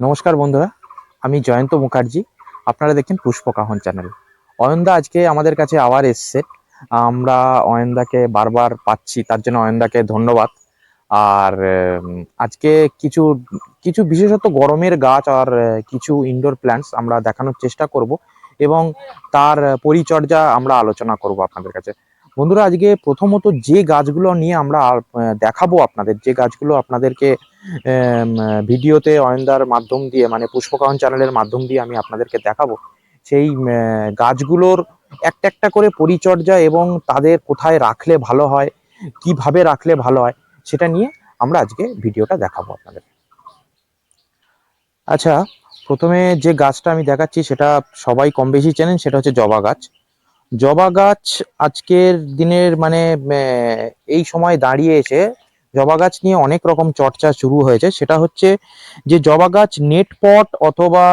নমস্কার বন্ধুরা, আমি জয়ন্ত মুখার্জি। আপনারা দেখছেন পুষ্পকাহন চ্যানেল। অয়নদা আজকে আমাদের কাছে আবার এসছে। আমরা অয়নদাকে বারবার পাচ্ছি, তার জন্য অয়নদাকে ধন্যবাদ। আর আজকে কিছু কিছু বিশেষত গরমের গাছ আর কিছু ইনডোর প্ল্যান্টস আমরা দেখানোর চেষ্টা করব এবং তার পরিচর্যা আমরা আলোচনা করব আপনাদের কাছে। বন্ধুরা, আজকে প্রথমত যে গাছগুলো নিয়ে আমরা দেখাবো আপনাদের, যে গাছগুলো আপনাদেরকে ভিডিওতে অয়নদার মাধ্যম দিয়ে মানে পুষ্পকাহন চ্যানেলের মাধ্যম দিয়ে আমি আপনাদেরকে দেখাবো, সেই গাছগুলোর একটা একটা করে পরিচর্যা এবং তাদের কোথায় রাখলে ভালো হয়, কীভাবে রাখলে ভালো হয়, সেটা নিয়ে আমরা আজকে ভিডিওটা দেখাবো আপনাদের। আচ্ছা প্রথমে যে গাছটা আমি দেখাচ্ছি, সেটা সবাই কম বেশি চেনেন, সেটা হচ্ছে জবা গাছ। জবা গাছ আজকের দিনের মানে এই সময় দাঁড়িয়ে এসে জবা গাছ নিয়ে অনেক রকম চর্চা শুরু হয়েছে। সেটা হচ্ছে যে জবা গাছ নেট পট অথবা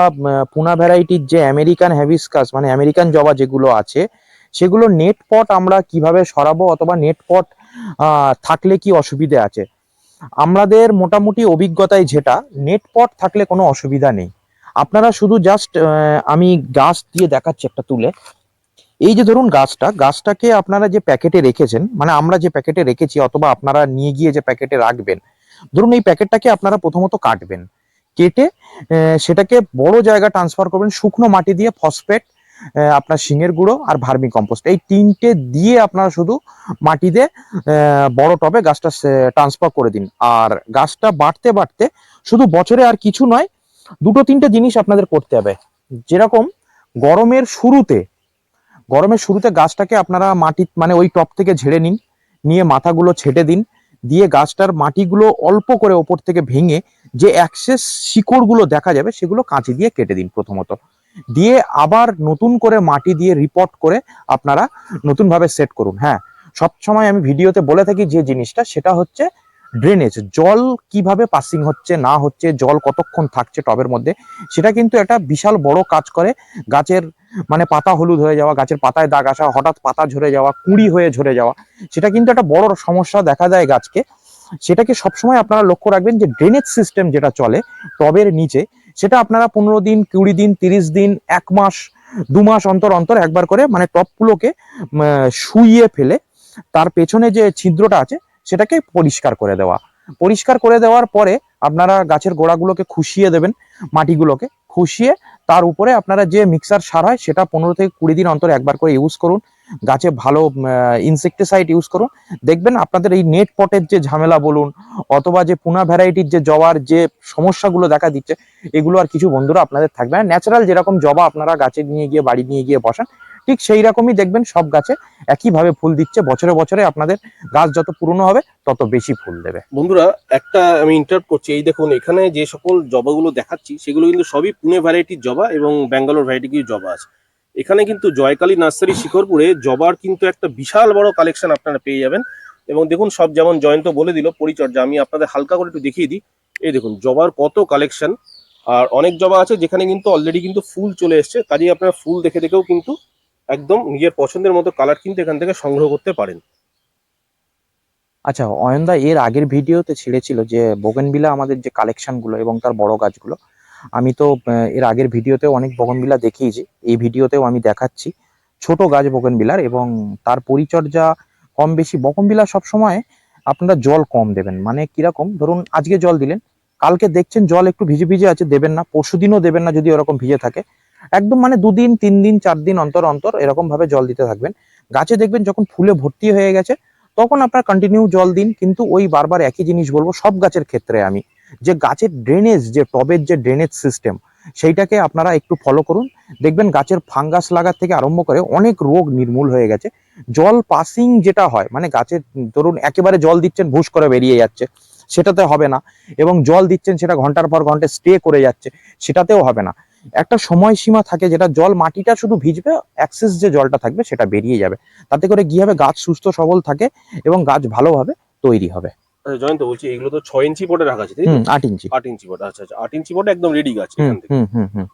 পুনা ভ্যারাইটির যে আমেরিকান হ্যাবিসকাস মানে আমেরিকান জবা যেগুলো আছে, সেগুলো নেট পট আমরা কীভাবে সরাবো অথবা নেট পট থাকলে কি অসুবিধে আছে? আমাদের মোটামুটি অভিজ্ঞতায় যেটা নেট পট থাকলে কোনো অসুবিধা নেই। আপনারা শুধু জাস্ট আমি গাছ দিয়ে দেখাচ্ছি একটা তুলে। এই যে ধরুন গাছটা, গাছটাকে আপনারা যে প্যাকেটে রেখেছেন মানে আমরা যে প্যাকেটে রেখেছি অথবা আপনারা নিয়ে গিয়ে যে প্যাকেটে রাখবেন, ধরুন এই প্যাকেটটাকে আপনারা প্রথমত কাটবেন। কেটে সেটাকে বড় জায়গা ট্রান্সফার করবেন, শুকনো মাটি দিয়ে ফসফেট আপনার শিঙের গুঁড়ো আর ভার্মি কম্পোস্ট এই তিনটে দিয়ে আপনারা শুধু মাটিতে বড় টবে গাছটা ট্রান্সফার করে দিন। আর গাছটা বাড়তে বাড়তে শুধু বছরে আর কিছু নয়, দুটো তিনটে জিনিস আপনাদের করতে হবে। যেরকম গরমের শুরুতে গরমের শুরুতে গাছটাকে আপনারা মাটি মানে ওই টপ থেকে ঝেড়ে নিন, নিয়ে মাথাগুলো ছেটে দিন, দিয়ে গাছটার মাটিগুলো অল্প করে ওপর থেকে ভেঙে যে অ্যাক্সেস শিকড়গুলো দেখা যাবে সেগুলো কাঁচি দিয়ে কেটে দিন প্রথমত। দিয়ে আবার নতুন করে মাটি দিয়ে রিপোর্ট করে আপনারা নতুনভাবে সেট করুন হ্যাঁ। সব সময় আমি ভিডিওতে বলে থাকি যে জিনিসটা, সেটা হচ্ছে ড্রেনেজ জল কীভাবে পাসিং হচ্ছে, না হচ্ছে, জল কতক্ষণ থাকছে টবের মধ্যে, সেটা কিন্তু একটা বিশাল বড় কাজ করে গাছের মানে পাতা হলুদ হয়ে যাওয়া, গাছের পাতায় দাগ আসা, হঠাৎ পাতা ঝরে যাওয়া, কুঁড়ি হয়ে ঝরে যাওয়া, সেটা কিন্তু একটা বড় সমস্যা দেখা দেয় গাছকে। সেটাকে সবসময় আপনারা লক্ষ্য রাখবেন যে ড্রেনেজ সিস্টেম যেটা চলে টবের নিচে, সেটা আপনারা পনেরো দিন, কুড়ি দিন, তিরিশ দিন, এক মাস, দু মাস অন্তর অন্তর একবার করে মানে টপগুলোকে শুইয়ে ফেলে, তার পেছনে যে ছিদ্রটা আছে, সেটাকে পরিষ্কার করে দেওয়া। পরিষ্কার করে দেওয়ার পরে আপনারা গাছের গোড়াগুলোকে খুশিয়ে দেবেন, মাটিগুলোকে খুশিয়ে তার উপরে আপনারা যে মিক্সার সার হয়, সেটা পনেরো থেকে কুড়ি দিন অন্তর একবার করে ইউজ করুন। গাছে ভালো ইনসেকটিসাইড ইউজ করুন। দেখবেন আপনাদের এই নেট পটের যে ঝামেলা বলুন, অথবা যে পুনা ভ্যারাইটির যে জবার যে সমস্যাগুলো দেখা দিচ্ছে, এগুলো আর কিছু বন্ধুরা আপনাদের থাকবে না। ন্যাচারাল যেরকম জবা আপনারা গাছে নিয়ে গিয়ে, বাড়ি নিয়ে গিয়ে বসান ঠিক সেই রকমই দেখবেন সব গাছে একইভাবে ফুল দিচ্ছে। বছরে বছরে আপনাদের গাছ যত পুরনো হবে, তত বেশি ফুল দেবে। বন্ধুরা, একটা আমি ইন্টারাপ্ট করছি। এই দেখুন, এখানে যে সকল জবাগুলো দেখাচ্ছি, সেগুলো কিন্তু সবই পুনে ভ্যারাইটির জবা এবং ব্যাঙ্গালোর ভ্যারাইটি কিছু জবা আছে। এখানে কিন্তু জয়কালী নার্সারি শিখরপুরে জবার কিন্তু একটা বিশাল বড় কালেকশন আপনারা পেয়ে যাবেন। এবং দেখুন, সব যেমন জয়ন্ত বলে দিল, পরিচর্যা আমি আপনাদের হালকা করে একটু দেখিয়ে দিই। এই দেখুন, জবার কত কালেকশন আর অনেক জবা আছে যেখানে কিন্তু অলরেডি কিন্তু ফুল চলে এসছে। কাজেই আপনারা ফুল দেখে দেখেও কিন্তু একদম নিজের পছন্দের মতো কালার কিন্তু এখান থেকে সংগ্রহ করতে পারেন। আচ্ছা অয়নদা, এর আগের ভিডিওতে ছেড়েছিল যে বোগেনবিলা আমাদের যে কালেকশনগুলো এবং তার বড় গাছগুলো, আমি তো এর আগের ভিডিওতেও অনেক বোগেনবিলা দেখিয়েছি, এই ভিডিওতেও আমি দেখাচ্ছি ছোট গাছ বোগেনবিলার এবং তার পরিচর্যা কম বেশি। বগনবিলা সবসময় আপনারা জল কম দেবেন মানে কীরকম? ধরুন, আজকে জল দিলেন, কালকে দেখছেন জল একটু ভিজে ভিজে আছে, দেবেন না পরশু দিনও দেবেন না যদি ওরকম ভিজে থাকে। একদম মানে দুদিন তিন দিন চার দিন অন্তর অন্তর এরকম ভাবে জল দিতে থাকবেন। গাছে দেখবেন যখন ফুলে ভর্তি হয়ে গেছে, তখন আপনার কন্টিনিউ জল দিন, কিন্তু ওই বারবার একই জিনিস বলব, সব গাছের ক্ষেত্রে আমি। যে গাছের ড্রেনেজ যে টবের যে ড্রেনেজ সিস্টেম সেইটাকে আপনারা একটু ফলো করুন। দেখবেন গাছের ফাঙ্গাস লাগার থেকে আরম্ভ করে অনেক রোগ নির্মূল হয়ে গেছে। জল পাসিং যেটা হয় মানে গাছের, ধরুন একেবারে জল দিচ্ছেন, ভুস করে বেরিয়ে যাচ্ছে, সেটাতে হবে না। এবং জল দিচ্ছেন, সেটা ঘণ্টার পর ঘণ্টা স্টে করে যাচ্ছে, সেটাতেও হবে না। একটা সময়সীমা থাকে যেটা জল মাটিটা শুধু ভিজবে অ্যাক্সেস যে জলটা থাকবে সেটা বেরিয়ে যাবে। তাতে করে কি হবে? গাছ সুস্থ সবল থাকে এবং গাছ ভালোভাবে তৈরি হবে। আচ্ছা জয়ন্ত বলছি এগুলো তো ছয় ইঞ্চি পটে রাখা আছে আট ইঞ্চি। আট ইঞ্চি পট আচ্ছা আচ্ছা আট ইঞ্চি পটে একদম রেডি গাছ হুম হুম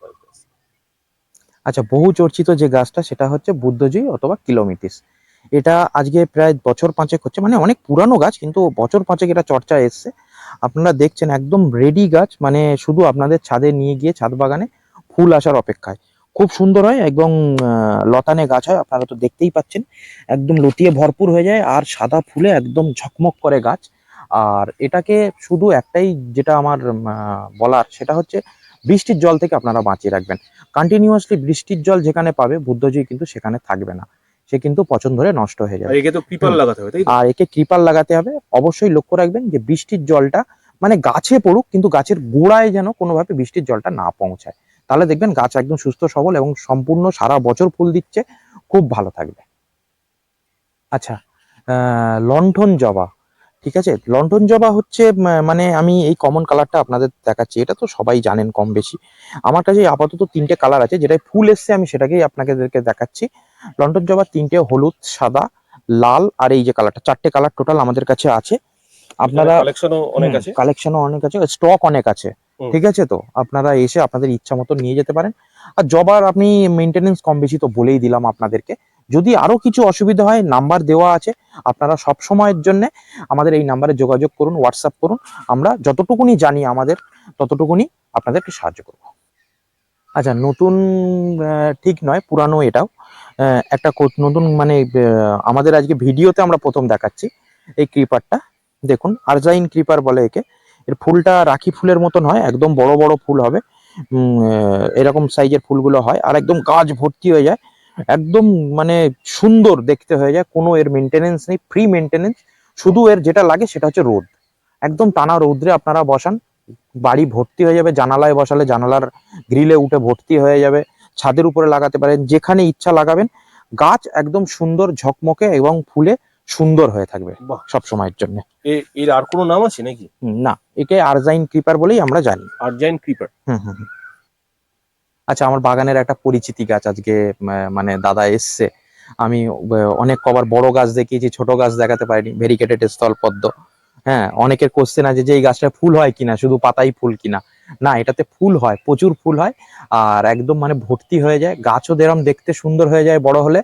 আচ্ছা বহু চর্চিত যে গাছটা সেটা হচ্ছে বুদ্ধজয়ী অথবা কিলোমিটিস এটা আজকে প্রায় বছর পাঁচেক হচ্ছে মানে অনেক পুরানো গাছ কিন্তু বছর পাঁচেক এটা চর্চা এসছে। আপনারা দেখছেন একদম রেডি গাছ মানে শুধু আপনাদের ছাদে নিয়ে গিয়ে ছাদ বাগানে ফুল আসার অপেক্ষায়। খুব সুন্দর হয় এবং লতানে গাছ হয় আপনারা তো দেখতেই পাচ্ছেন। একদম লতিয়ে ভরপুর হয়ে যায় আর সাদা ফুলে একদম ঝকমক করে গাছ। আর এটাকে শুধু একটাই যেটা আমার বলার সেটা হচ্ছে বৃষ্টির জল থেকে আপনারা বাঁচিয়ে রাখবেন। কন্টিনিউয়াসলি বৃষ্টির জল যেখানে পাবে বুদ্ধজয়ী কিন্তু সেখানে থাকবে না। সে কিন্তু পচন ধরে নষ্ট হয়ে যাবে। একে তো হুম। লাগাতে হবে তাই আর একে কৃপাল লাগাতে হবে। অবশ্যই লক্ষ্য রাখবেন যে বৃষ্টির জলটা মানে গাছে পড়ুক কিন্তু গাছের গোড়ায় যেন কোনোভাবে বৃষ্টির জলটা না পৌঁছায়। তাহলে দেখবেন গাছ একদম সুস্থ সবল এবং সম্পূর্ণ সারা বছর ফুল দিচ্ছে খুব ভালো থাকবে। আচ্ছা লণ্ঠন জবা ঠিক আছে? লণ্ঠন জবা হচ্ছে মানে আমি এই কমন কালারটা আপনাদের দেখাচ্ছি এটা তো সবাই জানেন কম বেশি। আমার কাছে আপাতত তিনটে কালার আছে যেটাই ফুল এসছে আমি সেটাকেই আপনাদেরকে দেখাচ্ছি। লণ্ঠন জবা তিনটে হলুদ সাদা লাল আর এই যে কালারটা চারটে কালার টোটাল আমাদের কাছে আছে। আপনারা কালেকশনও অনেক আছে। কালেকশনও অনেক আছে স্টক অনেক আছে। ঠিক আছে তো? আপনারা এসে আপনাদের ইচ্ছা মতো নিয়ে যেতে পারেন। আর জবার আপনি মেনটেনেন্স কম বেশি তো বলেই দিলাম আপনাদেরকে। যদি আরও কিছু অসুবিধা হয় নাম্বার দেওয়া আছে। আপনারা সব সময়ের জন্য আমাদের এই নাম্বারে যোগাযোগ করুন হোয়াটসঅ্যাপ করুন। আমরা যতটুকুনি জানি আমাদের, ততটুকুনি আপনাদেরকে সাহায্য করব। আচ্ছা নতুন ঠিক নয়, পুরানো এটাও। একটা নতুন মানে আমাদের আজকে ভিডিওতে আমরা প্রথম দেখাচ্ছি। এই ক্রিপারটা দেখুন আরজাইন ক্রিপার বলে একে। এর ফুলটা রাখি ফুলের মতন হয় একদম বড় বড় ফুল হবে। এরকম সাইজের ফুলগুলো হয়। আর একদম গাছ ভর্তি হয়ে যায়। একদম মানে সুন্দর দেখতে হয়ে যায়। কোনো এর মেনটেনেন্স নেই ফ্রি মেনটেনেন্স শুধু এর যেটা লাগে সেটা হচ্ছে রোদ। একদম টানা রৌদ্রে আপনারা বসান, বাড়ি ভর্তি হয়ে যাবে, জানালায় বসালে জানালার গ্রিলে উঠে ভর্তি হয়ে যাবে, ছাদের উপরে লাগাতে পারেন, যেখানে ইচ্ছা লাগাবেন। গাছ একদম সুন্দর ঝকমকে এবং ফুলে সুন্দর হয়ে থাকবে সব সময়ের জন্য। এর আর কোনো নাম আছে নাকি? না একে আরজাইন ক্রিপার বলেই আমরা জানি। আর্জাইন ক্রিপার। হুম হুম। আচ্ছা আমার বাগানের একটা পরিচিতি গাছ আজকে মানে দাদা এসছে। আমি অনেক কবার বড় গাছ দেখিয়েছি ছোট গাছ দেখাতে পারিনি। ভেরিকেটেড স্থলপদ্ম। হ্যাঁ অনেকের কোশ্চেন আছে যে এই গাছটা ফুল হয় কিনা শুধু পাতাই ফুল কিনা। না এটাতে ফুল হয় প্রচুর ফুল হয় আর একদম মানে ভর্তি হয়ে যায় গাছও দেরম দেখতে সুন্দর হয়ে যায় বড় হলে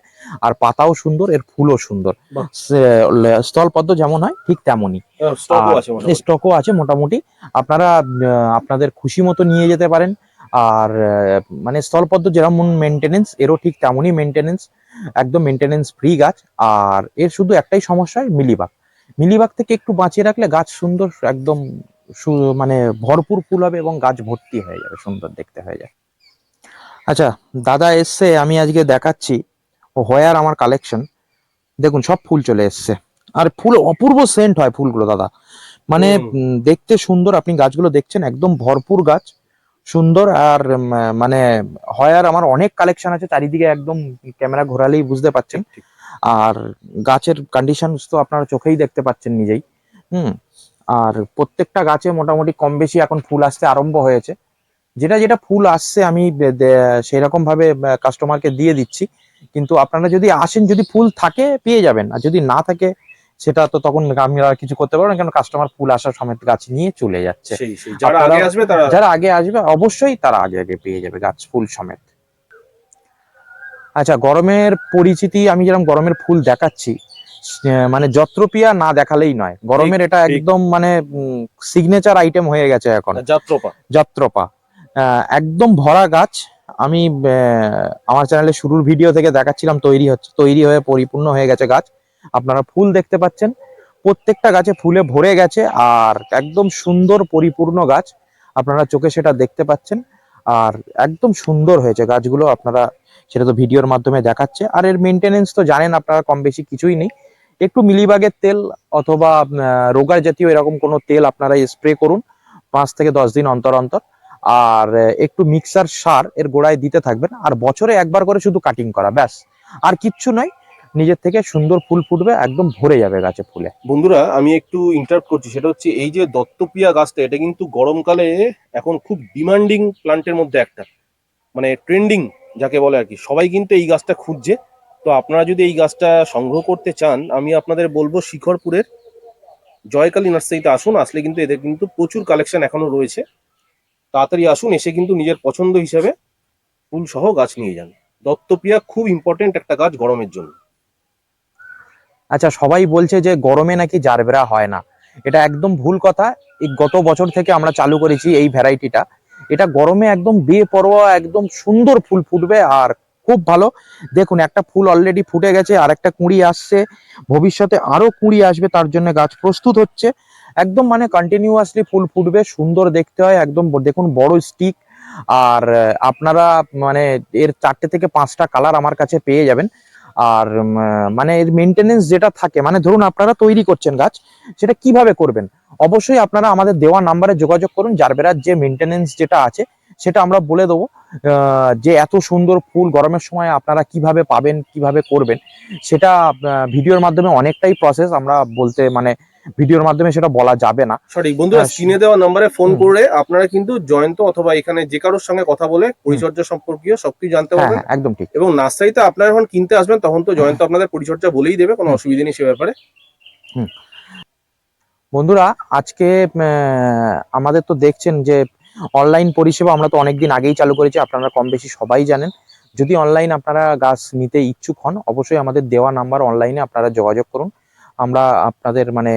আর পাতাও সুন্দর এর ফুলও সুন্দর। স্থলপদ্ম যেমন হয় ঠিক তেমনই। স্টকও আছে মোটামুটি। আপনারা আপনাদের খুশি মতো নিয়ে যেতে পারেন আর মানে স্থলপদ্ম যেরকম মেনটেনেন্স এরও ঠিক তেমনই মেনটেনেন্স একদম মেনটেনেন্স ফ্রি গাছ আর এর শুধু একটাই সমস্যা হয় মিলিবাগ। মিলিবাগ থেকে একটু বাঁচিয়ে রাখলে গাছ সুন্দর একদম মানে ভরপুর ফুল হবে এবং গাছ ভর্তি হয়ে যাবে সুন্দর দেখতে হয়ে যায় আচ্ছা দাদা এসছে আমি আজকে দেখাচ্ছি। হোয়ার আমার কালেকশন দেখুন সব ফুল চলে এসছে। আর ফুল অপূর্ব সেন্ট হয় ফুলগুলো দাদা। মানে দেখতে সুন্দর আপনি গাছগুলো দেখছেন একদম ভরপুর গাছ। সুন্দর আর মানে হয় আর আমার অনেক কালেকশন আছে চারিদিকে একদম ক্যামেরা ঘোরালেই বুঝতে পাচ্ছেন ঠিক। আর গাছের কন্ডিশন তো আপনারা চোখেই দেখতে পাচ্ছেন নিজেই। হুম আর প্রত্যেকটা গাছে মোটামুটি কম বেশি এখন ফুল আসতে আরম্ভ হয়েছে। যেটা যেটা ফুল আসছে আমি সেরকম ভাবে কাস্টমারকে দিয়ে দিচ্ছি। কিন্তু আপনারা যদি আসেন যদি ফুল থাকে পেয়ে যাবেন। আর যদি না থাকে সেটা তো তখন আমি আর কিছু করতে পারব না কারণ কাস্টমার ফুল আসার সমেত গাছ নিয়ে চলে যাচ্ছে। সেই সেই যারা আগে আসবে তারা যারা আগে আসবে অবশ্যই তারা আগে আগে পেয়ে যাবে গাছ ফুল সমেত। আচ্ছা গরমের পরিচিতি আমি যেরকম গরমের ফুল দেখাচ্ছি মানে যত্রপিয়া না দেখালেই নয়। গরমের এটা একদম মানে সিগনেচার আইটেম হয়ে গেছে এখন। যাত্রপা। যাত্রপা। আহ, একদম ভরা গাছ। আমি আমার চ্যানেলে শুরুর ভিডিও থেকে দেখাচ্ছিলাম তৈরি হচ্ছে তৈরি হয়ে পরিপূর্ণ হয়ে গেছে গাছ। আপনারা ফুল দেখতে পাচ্ছেন। প্রত্যেকটা গাছে ফুলে ভরে গেছে আর একদম সুন্দর পরিপূর্ণ গাছ। আপনারা চোখে সেটা দেখতে পাচ্ছেন। আর একদম সুন্দর হয়েছে গাছগুলো। আপনারা সেটা তো ভিডিওর মাধ্যমে দেখাচ্ছে। আর এর মেনটেনেন্স তো জানেন আপনারা কম বেশি কিছুই নেই। একটু মিলিবাগের তেল অথবা রোগার জাতীয় এরকম কোনো তেল আপনারা স্প্রে করুন পাঁচ থেকে দশ দিন অন্তর অন্তর। আর একটু মিক্সার সার এর গোড়ায় দিতে থাকবেন। আর বছরে একবার করে শুধু কাটিং করা, ব্যাস। আর কিচ্ছু নয়, নিজের থেকে সুন্দর ফুল ফুটবে, একদম ভরে যাবে গাছে ফুলে। বন্ধুরা, আমি একটু ইন্টারাপ্ট করছি। সেটা হচ্ছে এই যে দত্তপ্রিয়া গাছটা, এটা কিন্তু গরমকালে এখন খুব ডিমান্ডিং প্লান্টের মধ্যে একটা। মানে ট্রেন্ডিং যাকে বলে আর কি। সবাই কিন্তু এই গাছটা খুঁজছে। তো আপনারা যদি এই গাছটা সংগ্রহ করতে চান, আমি আপনাদের বলব শিখরপুরের জয়কালী নার্সারিতে আসুন, আসলে কিন্তু এদের কিন্তু প্রচুর কালেকশন এখনও রয়েছে। তাড়াতাড়ি আসুন, এসে কিন্তু নিজের পছন্দ হিসেবে ফুল সহ গাছ নিয়ে যান। দত্তপ্রিয়া খুব ইম্পর্টেন্ট একটা গাছ গরমের জন্য। আচ্ছা সবাই বলছে যে গরমে নাকি জারবেরা হয় না। এটা একদম ভুল কথা। এই গত বছর থেকে আমরা চালু করেছি এই ভ্যারাইটিটা। এটা গরমে একদম বেপরোয়া, একদম সুন্দর ফুল ফুটবে আর খুব ভালো। দেখুন, একটা ফুল অলরেডি ফুটে গেছে আর একটা কুঁড়ি আসছে। ভবিষ্যতে আরও কুঁড়ি আসবে, তার জন্য গাছ প্রস্তুত হচ্ছে। একদম মানে কন্টিনিউয়াসলি ফুল ফুটবে, সুন্দর দেখতে হয়, একদম দেখুন, বড় স্টিক আর আপনারা মানে এর চারটে থেকে পাঁচটা কালার আমার কাছে পেয়ে যাবেন। আর মানে এর মেনটেনেন্স যেটা থাকে মানে ধরুন, আপনারা তৈরি করছেন গাছ, সেটা কীভাবে করবেন? অবশ্যই আপনারা আমাদের দেওয়া নাম্বারে যোগাযোগ করুন জারবেরার যে মেনটেনেন্স যেটা আছে সেটা আমরা বলে দেবো আহ, যে এত সুন্দর ফুল গরমের সময় আপনারা কীভাবে পাবেন কীভাবে করবেন সেটা ভিডিওর মাধ্যমে অনেকটাই প্রসেস আমরা বলতে মানে ভিডিওর মাধ্যমে সেটা বলা যাবে না। সঠিক। বন্ধুরা স্ক্রিনে দেওয়া নাম্বারে ফোন করে আপনারা কিন্তু জয়ন্ত অথবা এখানে যে কারোর সঙ্গে কথা বলে পরিচর্যা সম্পর্কীয় সবকিছু জানতে হ্যাঁ পারবেন। হ্যাঁ একদম ঠিক। এবং নার্সারিতে আপনারা যখন কিনতে আসবেন তখন তো জয়ন্ত আপনাদের পরিচর্যা বলেই দেবে কোনো অসুবিধা নেই সে ব্যাপারে। বন্ধুরা আজকে আহ, আমাদের তো দেখছেন যে অনলাইন পরিষেবা আমরা তো অনেকদিন আগেই চালু করেছি, আপনারা কম বেশি সবাই জানেন। যদি অনলাইন আপনারা গাছ নিতে ইচ্ছুক হন, অবশ্যই আমাদের দেওয়া নাম্বার অনলাইনে আপনারা যোগাযোগ করুন। আমরা আপনাদের মানে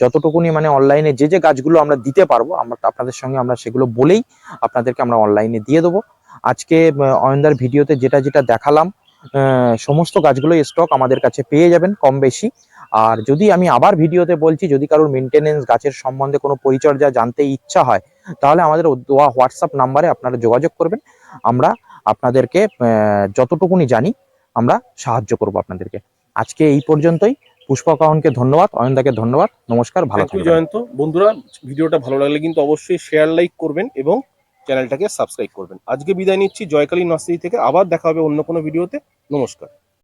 যতটুকুনি মানে অনলাইনে যে যে গাছগুলো আমরা দিতে পারব, আমরা আপনাদের সঙ্গে আমরা সেগুলো বলেই আপনাদেরকে আমরা অনলাইনে দিয়ে দেবো। আজকে অয়নদার ভিডিওতে যেটা যেটা দেখালাম সমস্ত গাছগুলো স্টক আমাদের কাছে পেয়ে যাবেন কম বেশি আর যদি আমি আবার ভিডিওতে বলছি, যদি কারোর মেনটেনেন্স গাছের সম্বন্ধে কোনো পরিচর্যা জানতে ইচ্ছা হয় তাহলে আমাদের দেওয়া হোয়াটসঅ্যাপ নাম্বারে আপনারা যোগাযোগ করবেন। আমরা আপনাদেরকে যতটুকুনি জানি আমরা সাহায্য করব আপনাদেরকে। আজকে এই পর্যন্তই। পুষ্পকাহনকে ধন্যবাদ অয়নদাকে ধন্যবাদ। নমস্কার ভালো থাকবেন। জয়ন্ত। বন্ধুরা ভিডিওটা ভালো লাগলে কিন্তু অবশ্যই শেয়ার লাইক করবেন এবং চ্যানেলটাকে সাবস্ক্রাইব করবেন। আজকে বিদায় নিচ্ছি জয়কালী নার্সারি থেকে। আবার দেখা হবে অন্য কোনো ভিডিওতে নমস্কার।